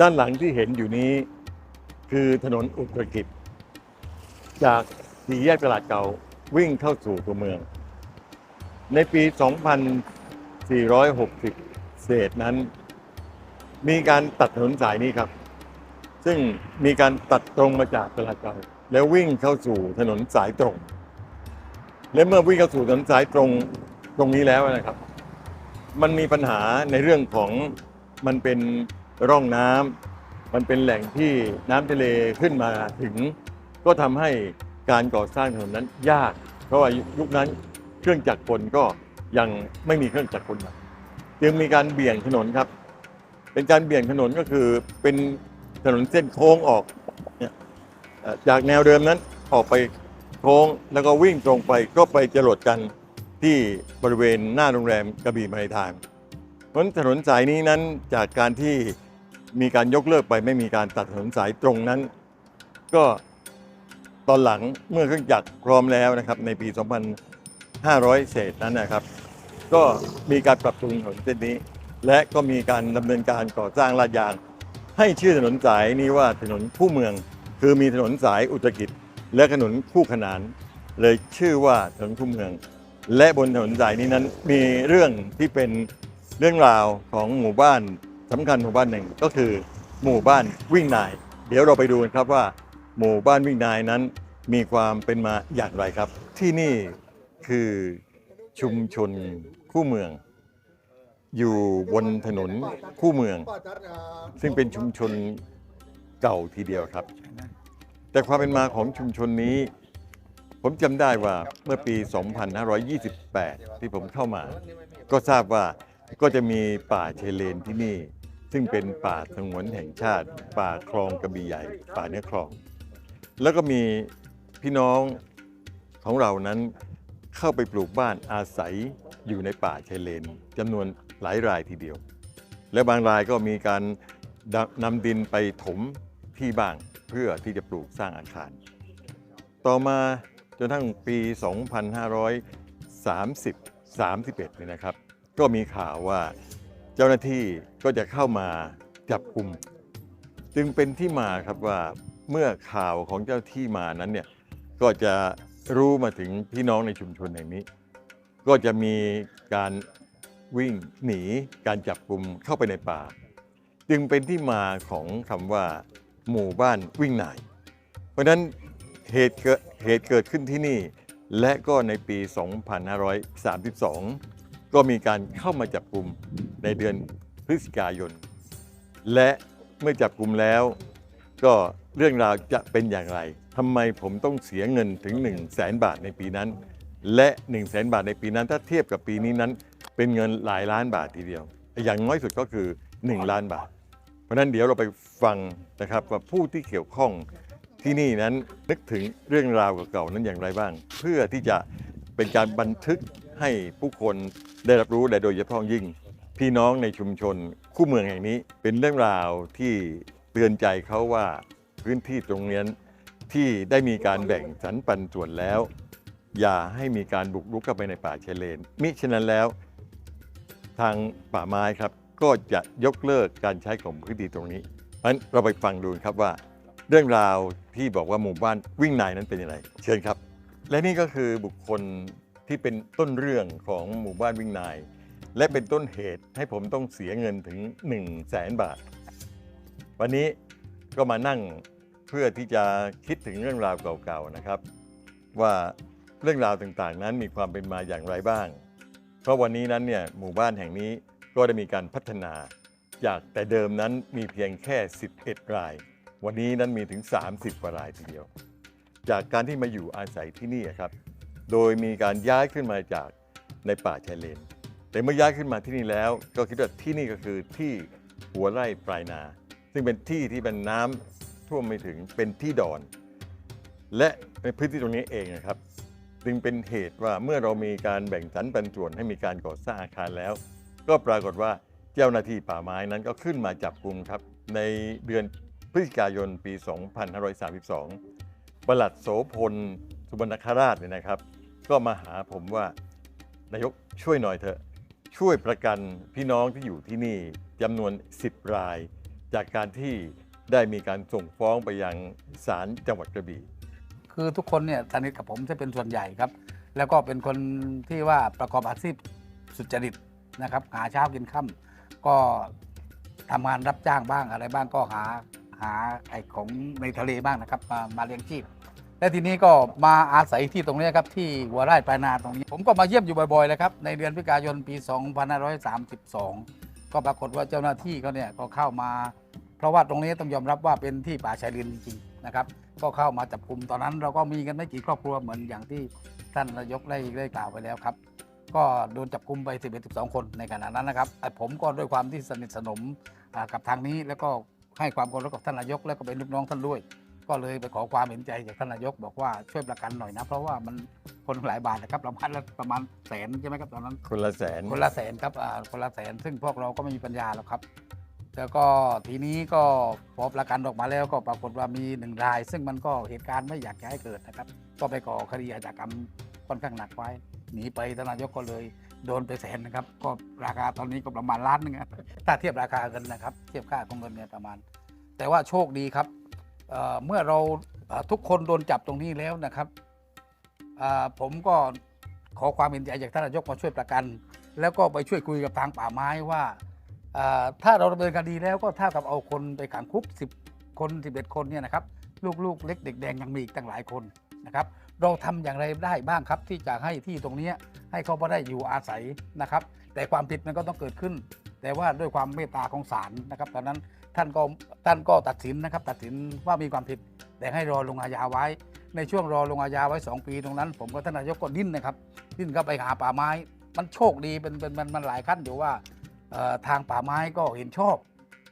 ด้านหลังที่เห็นอยู่นี้ คือถนนอุตรกิจ จากสี่แยกตลาดเก่าวิ่งเข้าสู่ตัวเมือง ในปี 2460 เศษนั้น มีการตัดถนนสายนี้ครับ ซึ่งมีการตัดตรงมาจากตลาดเก่าแล้ววิ่งเข้าสู่ถนนสายตรง และเมื่อวิ่งเข้าสู่ถนนสายตรงตรงนี้แล้วนะครับ มันมีปัญหาในเรื่องของมันเป็น ร่องน้ำมันเป็นแหล่งที่น้ำทะเลขึ้นมาถึง ก็ทำให้การก่อสร้างถนนนั้นยาก เพราะว่ายุคนั้นเครื่องจักรกลก็ยังไม่มีเครื่องจักรกลจึงมีการเบี่ยงถนนครับ เป็นการเบี่ยงถนนก็คือเป็นถนนเส้นโค้งออกจากแนวเดิมนั้นออกไปโค้งแล้วก็วิ่งตรงไปก็ไปจรดกันที่บริเวณหน้าโรงแรมกระบี่มาริไทม์เพราะถนนสายนี้นั้นจากการที่ มีการยกเลิกไปไม่มีการตัดถนนสายตรงนั้น ก็ตอนหลังเมื่อเครื่องจักรพร้อมแล้วนะครับ ในปี 2500 เศษนั้นนะครับ ก็มีการปรับปรุงถนนเส้นนี้ และก็มีการดำเนินการก่อสร้างลาดยาง ให้ชื่อถนนสายนี้ว่าถนนคู่เมือง คือมีถนนสายอุตรกิจ และถนนคู่ขนาน เลยชื่อว่าถนนคู่เมือง และบนถนนสายนี้นั้นมีเรื่องที่เป็นเรื่องราวของหมู่บ้าน สำคัญหมู่บ้านหนึ่งก็คือหมู่บ้านวิ่งนาย เดี๋ยวเราไปดูกันครับว่า หมู่บ้านวิ่งนายนั้นมีความเป็นมาอย่างไรครับ ที่นี่คือชุมชนคู่เมือง อยู่บนถนนคู่เมือง ซึ่งเป็นชุมชนเก่าทีเดียวครับ แต่ความเป็นมาของชุมชนนี้ ผมจำได้ว่าเมื่อปี 2528 ที่ผมเข้ามา ก็ทราบว่า ก็จะมีป่าเชเลนที่นี่ ซึ่งเป็นป่าสงวนแห่งชาติ ป่าคลองกระบี่ใหญ่ ป่าเนื้อคลอง แล้วก็มีพี่น้องของเรานั้นเข้าไปปลูกบ้านอาศัยอยู่ในป่าชายเลนจำนวนหลายรายทีเดียว และบางรายก็มีการนำดินไปถมที่บ้างเพื่อที่จะปลูกสร้างอาคาร ต่อมาจนทั้งปี 2530 31เนี่ยนะครับ ก็มีข่าวว่าเจ้าหน้าที่ก็จะเข้ามาจับกลุ่ม จึงเป็นที่มาครับว่าเมื่อข่าวของเจ้าที่มานั้นเนี่ยก็จะรู้มาถึงพี่น้องในชุมชนแห่งนี้ ก็จะมีการวิ่งหนีการจับกลุ่มเข้าไปในป่า จึงเป็นที่มาของคำว่า หมู่บ้านวิ่งหนาย เพราะฉะนั้นเหตุเกิดเหตุเกิดขึ้นที่นี่ และก็ในปี 2532 ก็มีการเข้ามาจับกลุ่มในเดือนพฤศจิกายน และเมื่อจับกลุ่มแล้ว ก็เรื่องราวจะเป็นอย่างไรทำไมผมต้องเสียเงินถึง 1 0 0 0 0แสนบาทในปีนั้น และ 1 0 0 0 0แสนบาทในปีนั้น ถ้าเทียบกับปีนี้นั้น เป็นเงินหลายล้านบาททีเดียว อย่างน้อยสุดก็คือ 1 ล้านบาท เพราะฉะนั้นเดี๋ยวเราไปฟังนะครับว่าผู้ที่เกี่ยวข้องที่นี่นั้นนึกถึงเรื่องราวเก่าๆนั้นอย่างไรบ้าง เพื่อที่จะเป็นการบันทึก ให้ผู้คนได้รับรู้และโดยเฉพาะยิ่ง พี่น้องในชุมชนคู่เมืองแห่งนี้ เป็นเรื่องราวที่เตือนใจเขาว่าพื้นที่ตรงนี้ที่ได้มีการแบ่งสรรปันส่วนแล้ว อย่าให้มีการบุกรุกเข้าไปในป่าชายเลน มิฉะนั้นแล้ว ทางป่าไม้ครับ ก็จะยกเลิกการใช้ของพื้นที่ตรงนี้เพราะฉะนั้นเราไปฟังดูครับว่า เรื่องราวที่บอกว่าหมู่บ้านวิ่งนายนั้นเป็นยังไงเชิญครับ และนี่ก็คือบุคคล ที่เป็นต้นเรื่องของหมู่บ้านวิ่งนาย และเป็นต้นเหตุให้ผมต้องเสียเงินถึง 1 0 0 0 0แสนบาท วันนี้ก็มานั่งเพื่อที่จะคิดถึงเรื่องราวเก่าๆนะครับ ว่าเรื่องราวต่างๆ นั้นมีความเป็นมาอย่างไรบ้าง เพราะวันนี้นั้นเนี่ยหมู่บ้านแห่งนี้ก็ได้มีการพัฒนา จากแต่เดิมนั้นมีเพียงแค่ 11 ราย วันนี้นั้นมีถึง 30กว่ารายทีเดียว จากการที่มาอยู่อาศัยที่นี่ครับ โดยมีการย้ายขึ้นมาจากในป่าชายเลน แต่เมื่อย้ายขึ้นมาที่นี่แล้ว ก็คิดว่าที่นี่ก็คือที่หัวไร่ปลายนา ซึ่งเป็นที่ที่เป็นน้ำท่วมไม่ถึงเป็นที่ดอน และในพื้นที่ตรงนี้เองนะครับ จึงเป็นเหตุว่าเมื่อเรามีการแบ่งสรรปันส่วนให้มีการก่อสร้างอาคารแล้ว ก็ปรากฏว่าเจ้าหน้าที่ป่าไม้นั้นก็ขึ้นมาจับกลุ่มครับ ในเดือนพฤศจิกายนปี 2532 ประหลัดโสพลสุบรรณคราชเนี่ยนะครับ ก็มาหาผมว่านายกช่วยหน่อยเถอะ ช่วยประกันพี่น้องที่อยู่ที่นี่จำนวน 10 ราย จากการที่ได้มีการส่งฟ้องไปยังศาลจังหวัดกระบี่คือทุกคนเนี่ยสนิทกับผมจะเป็นส่วนใหญ่ครับ แล้วก็เป็นคนที่ว่าประกอบอาชีพสุจริตนะครับ หาเช้ากินค่ำก็ทำงานรับจ้างบ้างอะไรบ้างก็หาหาไอ้ของในทะเลบ้างนะครับ มามาเลี้ยงชีพ และทีนี้ก็มาอาศัยที่ตรงนี้ครับที่หัวไร่ปลายนาตรงนี้ ผมก็มาเยี่ยมอยู่บ่อยๆเลยครับในเดือนพฤศจิกายนปี 2532 ก็ปรากฏว่าเจ้าหน้าที่เขาเนี่ยก็เข้ามา เพราะว่าตรงนี้ต้องยอมรับว่าเป็นที่ป่าชายเลนจริงๆนะครับก็เข้ามาจับกลุ่มตอนนั้นเราก็มีกันไม่กี่ครอบครัวเหมือนอย่างที่ท่านนายกได้ได้กล่าวไปแล้วครับก็โดนจับกลุ่มไป 11 12 คนในขณะนั้นนะครับ ผมก็ด้วยความที่สนิทสนมกับทางนี้ แล้วก็ให้ความเคารพกับท่านนายก แล้วก็เป็นลูกน้องท่านด้วย ก็เลยไปขอความเห็นใจจากท่านนายกบอกว่าช่วยประกันหน่อยนะ เพราะว่ามันคนหลายบาทนะครับประมาณละประมาณแสนใช่ไหมครับตอนนั้นคนละแสนคนละแสนครับอ่าคนละแสนซึ่งพวกเราก็ไม่มีปัญญาหรอกครับ แล้วก็ทีนี้ก็พอประกันออกมาแล้วก็ปรากฏว่ามีหนึ่งราย ซึ่งมันก็เหตุการณ์ไม่อยากจะให้เกิดนะครับ ก็ไปก่อคดีอาชญากรรมค่อนข้างหนักไว้หนีไปทานนายกก็เลยโดนไปแสนนะครับ ก็ราคาตอนนี้ก็ประมาณล้านหนึงอะถ้าเทียบราคาเงินนะครับ เทียบค่าของเงินเนี่ยประมาณ แต่ว่าโชคดีครับ เมื่อเราทุกคนโดนจับตรงนี้แล้วนะครับ ผมก็ขอความเห็นใจจากท่านนายกมาช่วยประกัน แล้วก็ไปช่วยคุยกับทางป่าไม้ว่า ถ้าเราดำเนินคดีแล้วก็เท่ากับเอาคนไปขังคุก 10 คน 11 คนเนี่ยนะครับ ลูกๆ เล็กเด็กแดงยังมีอีกตั้งหลายคนนะครับเราทำอย่างไรได้บ้างครับ ที่จะให้ที่ตรงนี้ให้เขาพอได้อยู่อาศัยนะครับ แต่ความผิดมันก็ต้องเกิดขึ้น แต่ว่าด้วยความเมตตาของศาลนะครับตอนนั้น ท่านก็ท่านก็ตัดสินนะครับ ตัดสินว่ามีความผิด แต่ให้รอลงอาญาไว้ ในช่วงรอลงอาญาไว้ 2 ปีตรงนั้น ผมกับท่านนายกก็ดิ้นนะครับดิ้นเข้าไปหาป่าไม้ มันโชคดีเป็นเป็นมันมันหลายขั้นอยู่ว่าทางป่าไม้ก็เห็นชอบ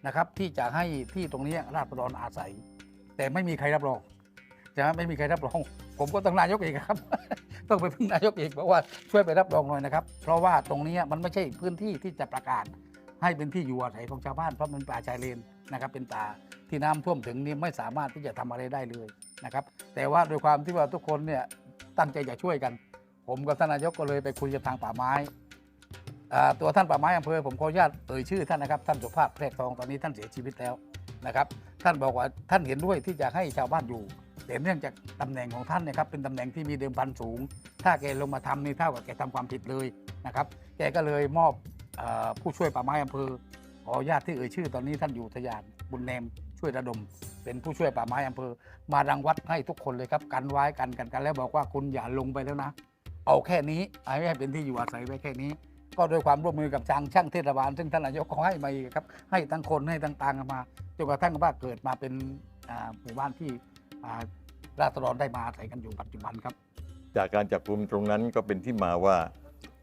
นะครับ ที่จะให้ที่ตรงนี้ราษฎรอาศัย แต่ไม่มีใครรับรองใช่ไหมไม่มีใครรับรอง ผมก็ต้องนายกเองครับ ต้องไปพึ่งนายกเองบอกว่าช่วยไปรับรองหน่อยนะครับ เพราะว่าตรงนี้มันไม่ใช่พื้นที่ที่จะประกาศ ให้เป็นที่อยู่อาศัยของชาวบ้านเพราะมันป่าชายเลนนะครับ เป็นป่าที่น้ำท่วมถึงนี่ไม่สามารถที่จะทำอะไรได้เลยนะครับแต่ว่าโดยความที่ว่าทุกคนเนี่ยตั้งใจจะช่วยกัน ผมกับท่านนายกก็เลยไปคุยกับทางป่าไม้ตัวท่านป่าไม้อำเภอผมขออนุญาตเอ่ยชื่อท่านนะครับท่านสุภาพแพรกทองตอนนี้ท่านเสียชีวิตแล้วนะครับ ท่านบอกว่าท่านเห็นด้วยที่จะให้ชาวบ้านอยู่แต่เนื่องจากตำแหน่งของท่านเนะครับเป็นตำแหน่งที่มีเดิมพันสูง ถ้าแกลงมาทำนี่เท่ากับแกทำความผิดเลยนะครับ แกก็เลยมอบ ผู้ช่วยป่าไม้อำเภอขออนุญาตที่เอ่ยชื่อตอนนี้ท่านอยู่ทยานบุญเนมช่วยระดม เป็นผู้ช่วยป่าไม้อำเภอ มารังวัดให้ทุกคนเลยครับกันไว้กันกันกันแล้วบอกว่าคุณอย่าลงไปแล้วนะ เอาแค่นี้เอาให้เป็นที่อยู่อาศัยไว้แค่นี้ ก็โดวยความร่วมมือกับทางช่างเทศบาลซึ่งท่านนายกเขาให้มาครับให้ทั้งคนให้ทั้งต่างกันมาจนกระทั่งว่าเกิดมาเป็นหมู่บ้านที่ราษฎรได้มาอาศัยกันอยู่ปัจจุบันครับ จากการจับกลุ่มตรงนั้นก็เป็นที่มาว่า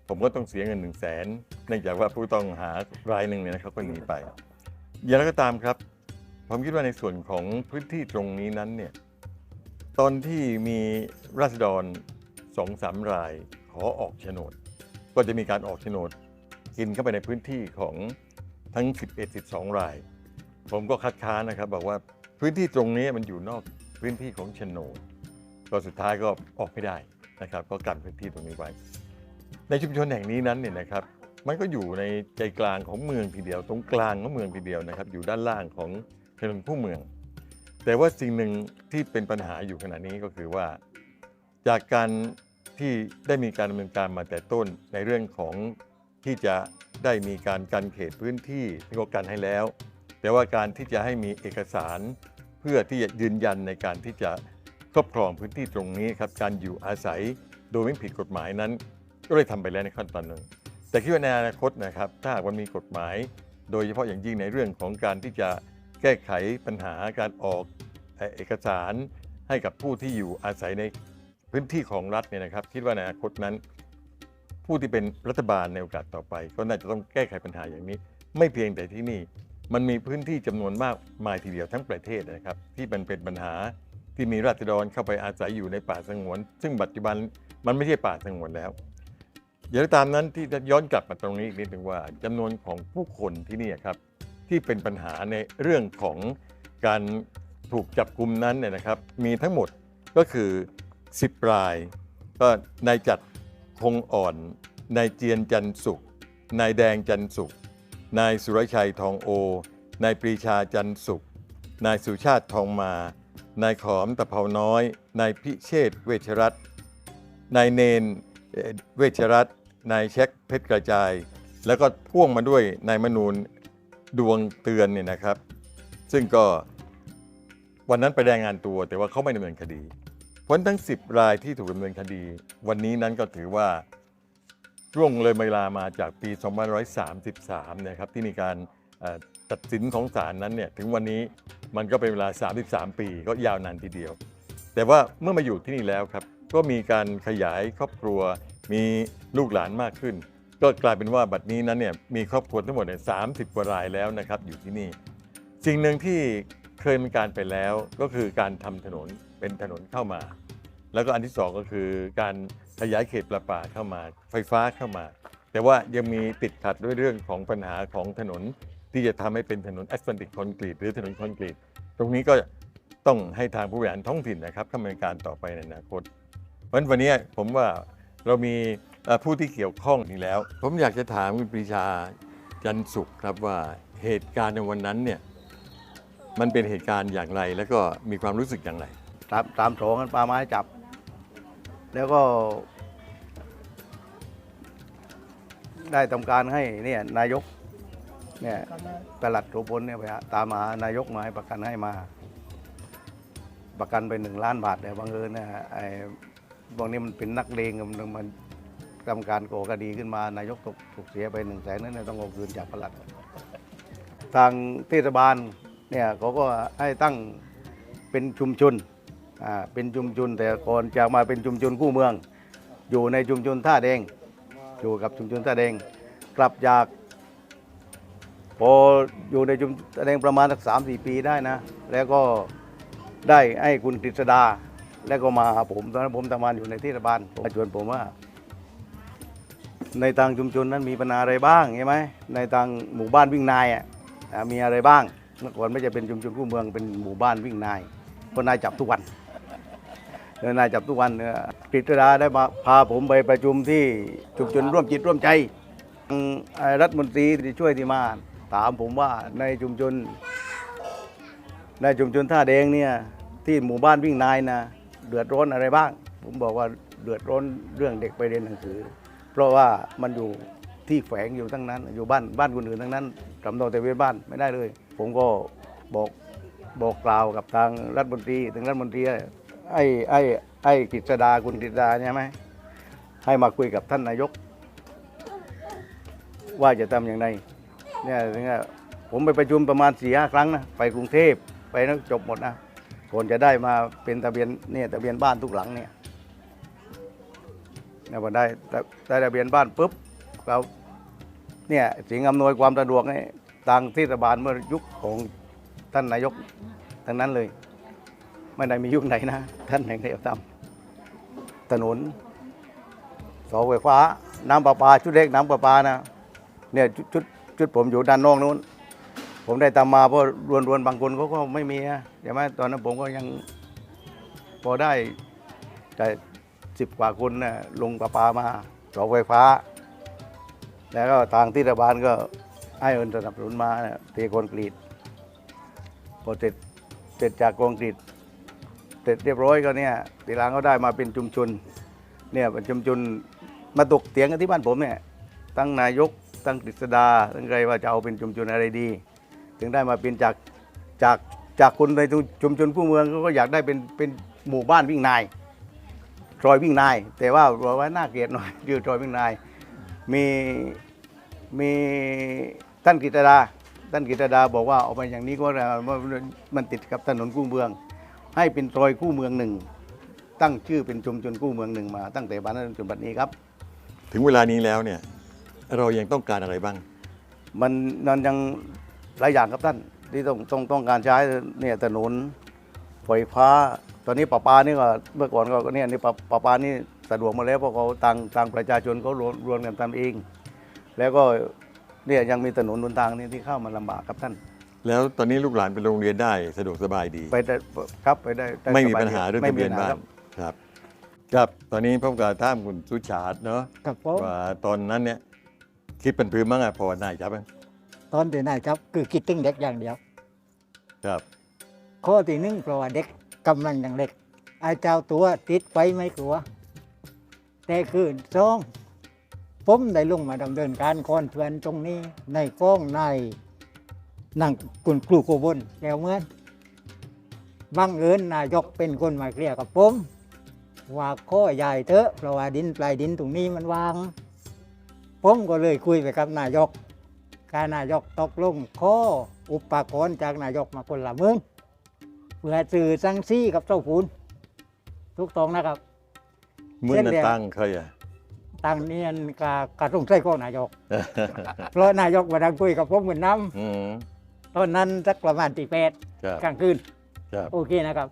ผมก็ต้องเสียเงินหนึ่งแสนเนื่องจากว่าผู้ต้องหารายหนึ่งเนี่ยนะครับก็หนีไป อย่างไรก็ตามครับ ผมคิดว่าในส่วนของพื้นที่ตรงนี้นั้นเนี่ยตอนที่มีราษฎรสองสามรายขอออกโฉนด ก็จะมีการออกโฉนดกินเข้าไปในพื้นที่ของทั้ง 11 12 ราย ผมก็คัดค้านนะครับ บอกว่าพื้นที่ตรงนี้มันอยู่นอกพื้นที่ของโฉนดก็สุดท้ายก็ออกไม่ได้นะครับ ก็กันพื้นที่ตรงนี้ไว้ ในชุมชนแห่งนี้นั้นเนี่ยนะครับ มันก็อยู่ในใจกลางของเมืองทีเดียว ตรงกลางของเมืองทีเดียวนะครับ อยู่ด้านล่างของถนนผู้เมือง แต่ว่าสิ่งหนึ่งที่เป็นปัญหาอยู่ขณะนี้ก็คือว่า จากการที่ได้มีการดำเนินการมาแต่ต้นในเรื่องของที่จะได้มีการกันเขตพื้นที่ที่ก็กันให้แล้ว แต่ว่าการที่จะให้มีเอกสารเพื่อที่จะยืนยันในการที่จะครอบครองพื้นที่ตรงนี้ครับการอยู่อาศัยโดยไม่ผิดกฎหมายนั้น ก็ได้ทำไปแล้วในขั้นตอนหนึ่งแต่คิดว่าในอนาคตนะครับ ถ้าหากว่ามีกฎหมาย โดยเฉพาะอย่างยิ่งในเรื่องของการที่จะแก้ไขปัญหาการออกเอ่อเอกสารให้กับผู้ที่อยู่อาศัยในพื้นที่ของรัฐเนี่ยนะครับ คิดว่าในอนาคตนั้น ผู้ที่เป็นรัฐบาลในโอกาสต่อไป ก็น่าจะต้องแก้ไขปัญหาอย่างนี้ ไม่เพียงแต่ที่นี่ มันมีพื้นที่จำนวนมากมายทีเดียวทั้งประเทศนะครับ ที่มันเป็นปัญหาที่มีราษฎรเข้าไปอาศัยอยู่ในป่าสงวน ซึ่งปัจจุบันมันไม่ใช่ป่าสงวนแล้ว อย่างไรตามนั้นที่จะย้อนกลับมาตรงนี้อีกนิดหนึ่งว่าจำนวนของผู้คนที่นี่ครับที่เป็นปัญหาในเรื่องของการถูกจับกลุ่มนั้นเนี่ยนะครับ มีทั้งหมดก็คือ 10 ราย ก็นายจัดคงอ่อนนายเจียนจันสุขนายแดงจันสุขนายสุรชัยทองโอนายปรีชาจันสุขนายสุชาติทองมานายขอมตะเภาน้อยนายพิเชษเวชรัตน์นายเนนเอ่อเวชรัตน์ นายเช็คเพชรกระจาย แล้วก็พ่วงมาด้วยนายมนูนดวงเตือนเนี่ยนะครับ ซึ่งก็วันนั้นไปรายงานตัวแต่ว่าเขาไม่ดำเนินคดีเพราะฉะนั้นทั้ง 10 รายที่ถูกดำเนินคดี วันนี้นั้นก็ถือว่าร่วงเลยเวลามาจากปี 2533 นะครับที่มีการตัดสินของศาลนั้นเนี่ยถึงวันนี้มันก็เป็นเวลา 33 ปีก็ยาวนานทีเดียว แต่ว่าเมื่อมาอยู่ที่นี่แล้วครับ ก็มีการขยายครอบครัว มีลูกหลานมากขึ้น ก็กลายเป็นว่าบัดนี้นั้นเนี่ยมีครอบครัวทั้งหมดเนี่ยสามสิบกว่ารายแล้วนะครับอยู่ที่นี่ สิ่งหนึ่งที่เคยมีการไปแล้วก็คือการทำถนนเป็นถนนเข้ามา แล้วก็อันที่สองก็คือการขยายเขตประปาเข้ามา ไฟฟ้าเข้ามา แต่ว่ายังมีติดขัดด้วยเรื่องของปัญหาของถนนที่จะทำให้เป็นถนนแอสฟันติกคอนกรีตหรือถนนคอนกรีต ตรงนี้ก็ต้องให้ทางผู้บริหารท้องถิ่นนะครับดำเนินการต่อไปในอนาคต เพราะฉะนั้นวันนี้ผมว่าเรามีผู้ที่เกี่ยวข้องนี่แล้ว ผมอยากจะถามคุณปรีชาจันสุขครับว่าเหตุการณ์ในวันนั้นเนี่ยมันเป็นเหตุการณ์อย่างไร แล้วก็มีความรู้สึกอย่างไรตามตามโถงกันปลาไม้จับ แล้วก็ ได้ทำการให้เนี่ยนายกเนี่ยประหลัดโสพลเนี่ยไปหาตามหานายกมาให้ประกันให้มา ประกันไปหนึ่งล้านบาทแต่บังเอิญนะฮะไอ พวกนี้มันเป็นนักเลงมันมันทำการก่อคดีขึ้นมานายกถูกถูกเสียไปหนึ่งแสนนั่นเนยต้องเอาคืนจากประหลัด ทางเทศบาลเนี่ยเขาก็ให้ตั้งเป็นชุมชนอ่าเป็นชุมชนแต่ก่อนจะมาเป็นชุมชนคู่เมือง อยู่ในชุมชนท่าแดง อยู่กับชุมชนท่าแดง กลับจากพออยู่ในชุมชนท่าแดงประมาณสักสามสี่ปีได้นะ แล้วก็ได้ให้คุณกฤษดา แล้วก็มาหาผมตอนนั้นผมทำงานอยู่ในเทศบาลผมชวนผมว่า ในทางชุมชนนั้นมีปัญหาอะไรบ้างใช่ไหมในทางหมู่บ้านวิ่งนายอะอ่ามีอะไรบ้างเมื่อก่อนไม่ใช่เป็นชุมชนคู่เมืองเป็นหมู่บ้านวิ่งนายเพราะนายจับทุกวันเออนายจับทุกวันเนี่ยกฤษดาได้มาพาผมไปประชุมที่ชุมชนร่วมจิตร่วมใจทางไอ้รัฐมนตรีที่ช่วยที่มาถามผมว่าในชุมชนในชุมชนท่าแดงเนี่ยที่หมู่บ้านวิ่งนายนะ เดือดร้อนอะไรบ้าง ผมบอกว่าเดือดร้อนเรื่องเด็กไปเรียนหนังสือ เพราะว่ามันอยู่ที่แฝงอยู่ทั้งนั้น อยู่บ้านบ้านคนอื่นทั้งนั้นกำนองแต่เวียนบ้านไม่ได้เลย ผมก็บอกบอกกล่าวกับทางรัฐมนตรีถึงรัฐมนตรีไอ้ไอ้ไอ้กฤษดาคุณกฤษดาใช่ไหมให้มาคุยกับท่านนายก ว่าจะทำอย่างไรเนี่ยถึงผมไปประชุมประมาณสี่ห้าครั้งนะไปกรุงเทพไปนะจบหมดนะ ก่อนจะได้มาเป็นทะเบียนเนี่ยทะเบียนบ้านทุกหลังเนี่ยเนี่ยพอได้ได้ทะเบียนบ้านปุ๊บเราเนี่ยสิ่งอำนวยความสะดวกเนี่ยทางเทศบาลเมื่อยุคของท่านนายกทั้งนั้นเลย ไม่ได้มียุคไหนนะ ท่านแห่งเดียวทำถนนเสาไฟฟ้า น้ำประปา ชุดเล็กน้ำประปานะเนี่ยชุดชุดชุดผมอยู่ด้านนอกนู้น ผมได้ตามมาเพราะรวนรวนๆบางคนเขาก็ไม่มีนะใช่ไหมตอนนั้นผมก็ยังพอได้แต่สิบกว่าคนนะลงประปามาเสาไฟฟ้า แล้วก็ทางที่รัฐบาลก็ให้เงินสนับสนุนมานะเทคอนกรีตพอเสร็จเสร็จจากคอนกรีตเสร็จเรียบร้อยก็เนี่ยทีลังก็ได้มาเป็นชุมชนเนี่ยเป็นชุมชนมาตกเถียงกันที่บ้านผมเนี่ยตั้งนายกตั้งกฤษดาตั้งใครว่าจะเอาเป็นชุมชนอะไรดี ถึงได้มาเป็นจากจากจากคนในชุมชนผู้เมืองเขาก็อยากได้เป็นเป็นหมู่บ้านวิ่งนายทรอยวิ่งนาย แต่ว่าบอกว่าน่าเกลียดหน่อยชื่อทรอยวิ่งนาย มีมีท่านกิตดาท่านกิตดาบอกว่าเอาไปอย่างนี้ก็ได้ว่ามันติดกับถนนคู่เมือง ให้เป็นซอยคู่เมืองหนึ่ง ตั้งชื่อเป็นชุมชนคู่เมืองหนึ่งมา ตั้งแต่บัดนั้นจนบัดนี้ครับ ถึงเวลานี้แล้วเนี่ยเรายังต้องการอะไรบ้าง มันมันยัง หลายอย่างครับท่านที่ต้องต้องต้องการใช้เนี่ยถนนไฟฟ้า ตอนนี้ประปานี่ก็เมื่อก่อนก็เนี่ยนี่ประประปานี่สะดวกหมาแล้วเพราะเขาทางทางประชาชนเขารวมรวมกันทำเอง แล้วก็เนี่ยยังมีถนนบนทางนี่ที่เข้ามาลำบากครับท่าน แล้วตอนนี้ลูกหลานไปโรงเรียนได้สะดวกสบายดี ไปได้ครับไปได้ด้ไม่มีสบยปัญหาเรื่องไม่ทะมีเบียนปัญหบ้านครับครับ ครับตอนนี้พบกับท่ามคุณสุชาติเนาะกับผมว่าตอนนั้นเนี่ยคิดเป็นพื้นมั้งอะพอนายจับมั้ง ตอนที่นายจับ คือคิดถึงเด็กอย่างเดียว ครับข้อที่หนึ่งเพราะว่าเด็กกำลังยังเด็กไอ้เจ้าตัวติดไฟไม่กลัว แต่คือสองผมได้ลงมาดำเนินการคอนเพื่อนตรงนี้ ในกล้องในนั่งคุณครูโกบนแล้วเหมื่อนบังเอิญนายกเป็นคนมาเคลียร์กับผมว่าข้อใหญ่เถอะเพราะว่าดินปลายดินตรงนี้มันวาง ผมก็เลยคุยไปกับนายก การนายกตกลงข้ออุปกรณ์จากนายกมาคนละหมื่นเพื่อสื่อสังซี่กับเจ้าพูนทุกตรงนะครับเมื่อเช่นนั้นเดียวตั้งเคยอะตั้งเนียนกะกระทุ่งใส่ข้อนายก เพราะนายกมาดังคุยกับผมเหมือนน้อืมำตอนนั้นสักประมาณตีแปดครับกลางคืนครับโอเคนะครับ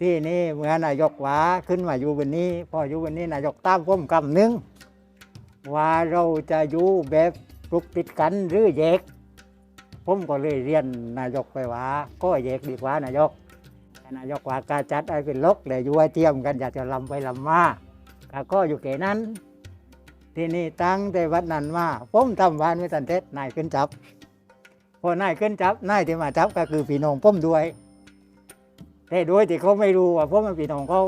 ที่นี่เมื่อนายกว่าขึ้นมาอยู่วันนี้ พออยู่วันนี้นายกตามผมคำหนึ่งว่าเราจะอยู่แบบ ปลุกติดกันหรือแยก ผมก็เลยเรียนนายกไปว่า ก็แยกดีกว่านายกแต่นายกว่าการจัดไอ้เป็นลกแต่อยู่ไว้เทียมกันอยากจะลำไปลำมาก็ก็อยู่แค่นั้น ที่นี่ตั้งแต่วันนั้นมาผมทำวานไม่ทันเท็จนายขึ้นจับพอนายขึ้นจับนายที่มาจับก็คือพี่น้องผมด้วย แต่ด้วยที่เขาไม่รู้ว่าผมเป็นพี่น้องเขา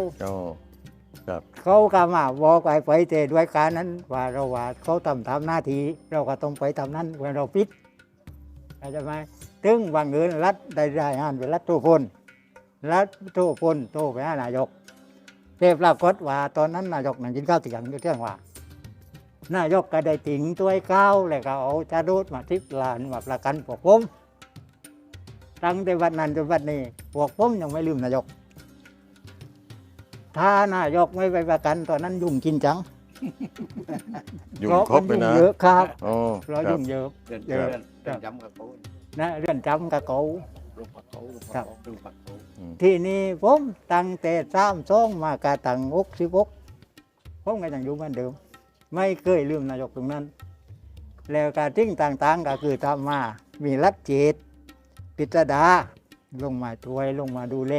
ครับเขาก็มาบอกไปไปแต่ด้วยการนั้น ว่าเราว่าเขาทำตามหน้าที่เราก็ต้องไปทำนั้นเมื่อเราปิดเข้าใจไหมถึงบางเงินรัฐได้รายงานเป็นรัฐโทพลรัฐโทพลโทรไปหานายกแต่ปรากฏว่าตอนนั้นนายกนั่งกินข้าวเตียงอยู่เที่ยงว่านายกก็ได้ติ่งตัวก้าวแล้วก็เอาจารุดมาทิพลานมาประกันพวกผมตั้งแต่วันนั้นจนวันนี้พวกผมยังไม่ลืมนายก ถ้านายกไม่ไปประกันตอนนั้นยุ่งกินจังยุ่งเพราะครบมันเลยยุ่งนะเยอะครับโอ้เพราะครับยุ่งเยอะเรื่องเยอะเรื่องเรื่องจำกับเขานะเรื่องจำกับเขาลูกปักเขาลูกครัปักบเขาลูกปักเขาที่นี่ผมตั้งแต่สามสองมากาตังอกสิบกผมก็ยังอยู่เหมือนเดิม ไม่เคยลืมนายกตรงนั้น แล้วการทิ้งต่างๆ ก็คือตามมา มีรัฐเจตพิจดาลงมาช่วยลงมาดูแล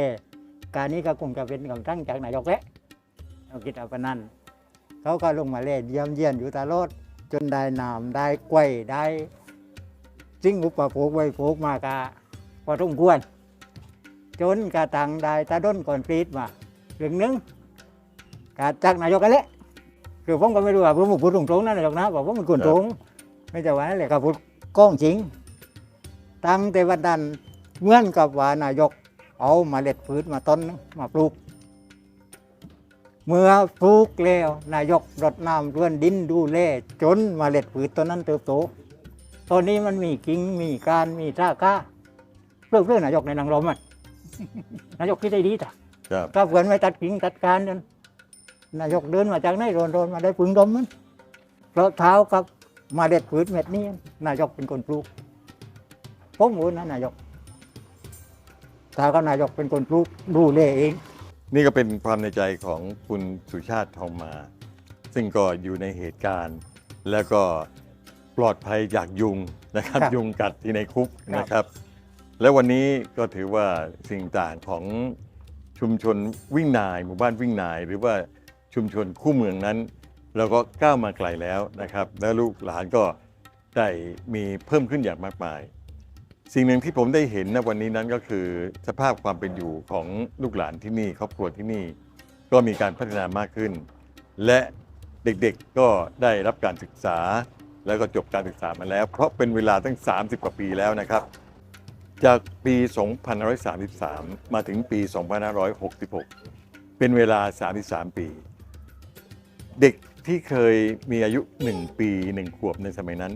การนี้ก็คงจะเป็นคำตั้งจากนายกแหละเราคิดเอาปนั้น เขาก็ลงมาเล่เยี่ยมเยียนอยู่ตลอดจนได้นามได้กล้วยได้สิ่งอุปโภคไว้โภคมากะพอสมควร จนกระตังได้ตาด้นก่อนกรีดมาเรื่องหนึงกาจากนายกกันแหละคือผมก็ไม่รู้ว่าผมพูดตรงๆนะนายกนะบอกผมเป็นคนตรงไม่ใช่ว่านั่นแหละครับพูดก้องจริง ตั้งแต่วันนั้นเหมือนกับว่านายก เอามาเล็ดพืชมาต้นหนึ่งมาปลูก เมื่อปลูกแล้วนายกรดน้ำเรือนดินดูแลจนมาเล็ดพืชต้นนั้นเติบโตตอนนี้มันมีกิ่งมีการมีท่าก้าเรื่องเรื่องนายกในนางรมอะนายกคิดได้ดีจ้ะครับถ้าเพื่อนไม่ตัดกิ่งตัดการกันนายกเดินมาจากไหนโรนโรนมาได้ปึงดมมันเพราะเท้ากับมาเด็ดพืชเม็ดนี้นายกเป็นคนปลูกผมรู้นะนายก ถ้าก็นายกเป็นคนปลูกดูแลเอง นี่ก็เป็นความในใจของคุณสุชาติทองมา ซึ่งก็อยู่ในเหตุการณ์ แล้วก็ปลอดภัยจากยุงนะครับ ครับยุงกัดที่ในคุกครับนะครับ และวันนี้ก็ถือว่าสิ่งต่างของชุมชนวิ่งนาย หมู่บ้านวิ่งนาย หรือว่าชุมชนคู่เมืองนั้น เราก็ก้าวมาไกลแล้วนะครับ แล้วลูกหลานก็ได้มีเพิ่มขึ้นอย่างมากมาย สิ่งหนึ่งที่ผมได้เห็นณวันนี้นั้นก็คือสภาพความเป็นอยู่ของลูกหลานที่นี่ครอบครัวที่นี่ ก็มีการพัฒนามากขึ้น และเด็กๆก็ได้รับการศึกษา แล้วก็จบการศึกษามาแล้ว เพราะเป็นเวลาตั้ง 30 กว่าปีแล้วนะครับ จากปี2533 มาถึงปี 2566 เป็นเวลา 33 ปี เด็ก ที่เคยมีอายุ 1 ปี 1 ขวบในสมัยนั้น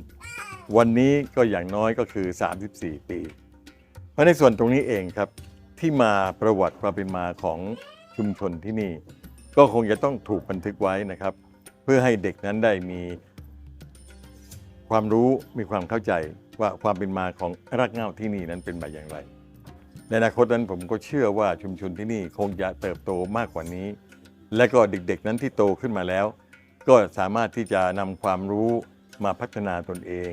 วันนี้ก็อย่างน้อยก็คือ 34 ปี เพราะในส่วนตรงนี้เองครับ ที่มาประวัติความเป็นมาของชุมชนที่นี่ ก็คงจะต้องถูกบันทึกไว้นะครับ เพื่อให้เด็กนั้นได้มีความรู้มีความเข้าใจว่าความเป็นมาของรากเหง้าที่นี่นั้นเป็นมาอย่างไร ในอนาคตนั้นผมก็เชื่อว่าชุมชนที่นี่คงจะเติบโตมากกว่านี้ และก็เด็กๆนั้นที่โตขึ้นมาแล้ว ก็สามารถที่จะนำความรู้มาพัฒนาตนเอง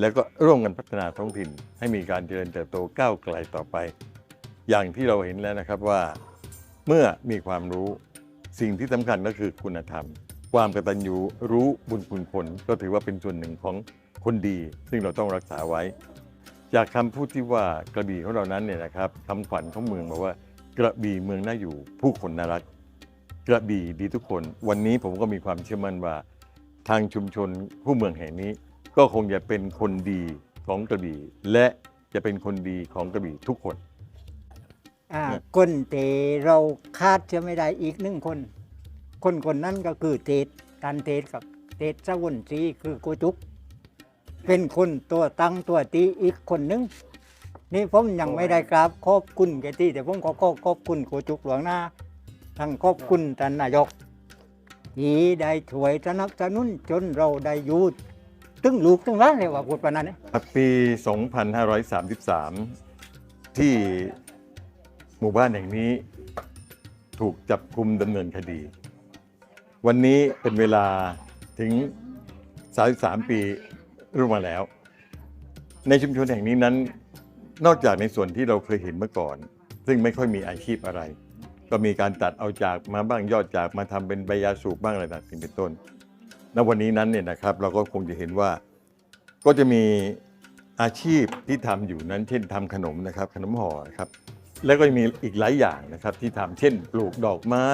แล้วก็ร่วมกันพัฒนาท้องถิ่น ให้มีการเจริญเติบโตก้าวไกลต่อไป อย่างที่เราเห็นแล้วนะครับว่า เมื่อมีความรู้สิ่งที่สำคัญก็คือคุณธรรม ความกตัญญูรู้บุญคุณคนก็ถือว่าเป็นส่วนหนึ่งของคนดี ซึ่งเราต้องรักษาไว้ จากคำพูดที่ว่ากระบี่ของเรานั้นเนี่ยนะครับคำขวัญของเมืองบอกว่ากระบี่เมืองน่าอยู่ผู้คนน่ารัก กระบี่ดีทุกคน วันนี้ผมก็มีความเชื่อมั่นว่า ทางชุมชนผู้เมืองแห่งนี้ ก็คงจะเป็นคนดีของกระบี่และจะเป็นคนดีของกระบี่ทุกคน อ่าเนี่ยคนเตเราคาดจะไม่ได้อีกหนึ่งคน คนคนนั้นก็คือเตดตันเตดกับเตดสะวนสีคือโกจุก เป็นคนตัวตั้งตัวตีอีกคนนึงนี่ผมยังไม่ได้กราบขอบคุณแกที่แต่ผมขอขอขอบคุณโกจุกหลวงหน้า ทั้งขอบคุณท่านนายกที่ได้ช่วยสนับสนุนจนเราได้อยูตึงลูกตึงร้านเลยว่าพูดปานนั้นเนี่ยปี 2533 ที่หมู่บ้านแห่งนี้ถูกจับกุมดำเนินคดี วันนี้เป็นเวลาถึง 33 ปีร่วมมาแล้ว ในชุมชนแห่งนี้นั้น นอกจากในส่วนที่เราเคยเห็นเมื่อก่อน ซึ่งไม่ค่อยมีอาชีพอะไร ก็มีการตัดเอาจากมาบ้างยอดจากมาทำเป็นใบยาสูบบ้างอะไรต่างๆเป็นต้นณวันนี้นั้นเนี่ยนะครับเราก็คงจะเห็นว่าก็จะมีอาชีพที่ทำอยู่นั้น เช่นทำขนมนะครับขนมห่อครับ แล้วก็มีอีกหลายอย่างนะครับที่ทำเช่น ปลูกดอกไม้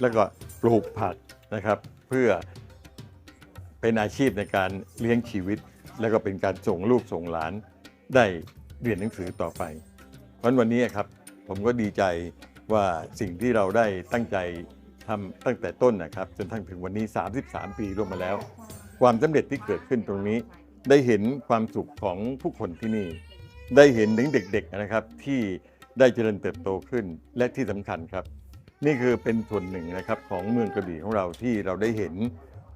แล้วก็ปลูกผักนะครับ เพื่อเป็นอาชีพในการเลี้ยงชีวิต แล้วก็เป็นการส่งลูกส่งหลานได้เรียนหนังสือต่อไป เพราะวันนี้ครับผมก็ดีใจ ว่าสิ่งที่เราได้ตั้งใจทำตั้งแต่ต้นนะครับ จนทั้งถึงวันนี้ 33 ปีรวมมาแล้ว ความสำเร็จที่เกิดขึ้นตรงนี้ ได้เห็นความสุขของผู้คนที่นี่ ได้เห็นถึงเด็กๆนะครับที่ได้เจริญเติบโตขึ้นและที่สำคัญครับ นี่คือเป็นส่วนหนึ่งนะครับของเมืองกระบี่ของเราที่เราได้เห็น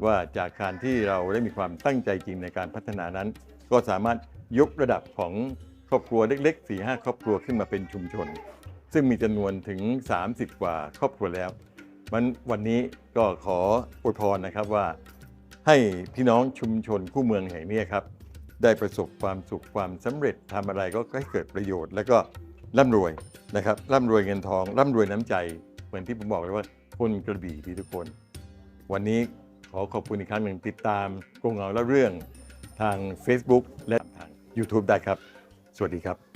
ว่าจากการที่เราได้มีความตั้งใจจริงในการพัฒนานั้น ก็สามารถยกระดับของครอบครัวเล็กๆ4ีหครอบครัวขึ้นมาเป็นชุมชน ซึ่งมีจำนวนถึง 30 กว่าครอบครัวแล้วมันวันนี้ก็ขออวยพรนะครับว่า ให้พี่น้องชุมชนคู่เมืองแห่งนี้ครับ ได้ประสบความสุขความสำเร็จทำอะไรก็ให้เกิดประโยชน์ แล้วก็ร่ำรวยนะครับร่ำรวยเงินทองร่ำรวยน้ำใจ เหมือนที่ผมบอกเลยว่าคนกระบี่ดีทุกคน วันนี้ขอขอบคุณอีกครั้งหนึ่งติดตามกงเงาและเรื่องทาง Facebook และทาง YouTube ได้ครับ สวัสดีครับ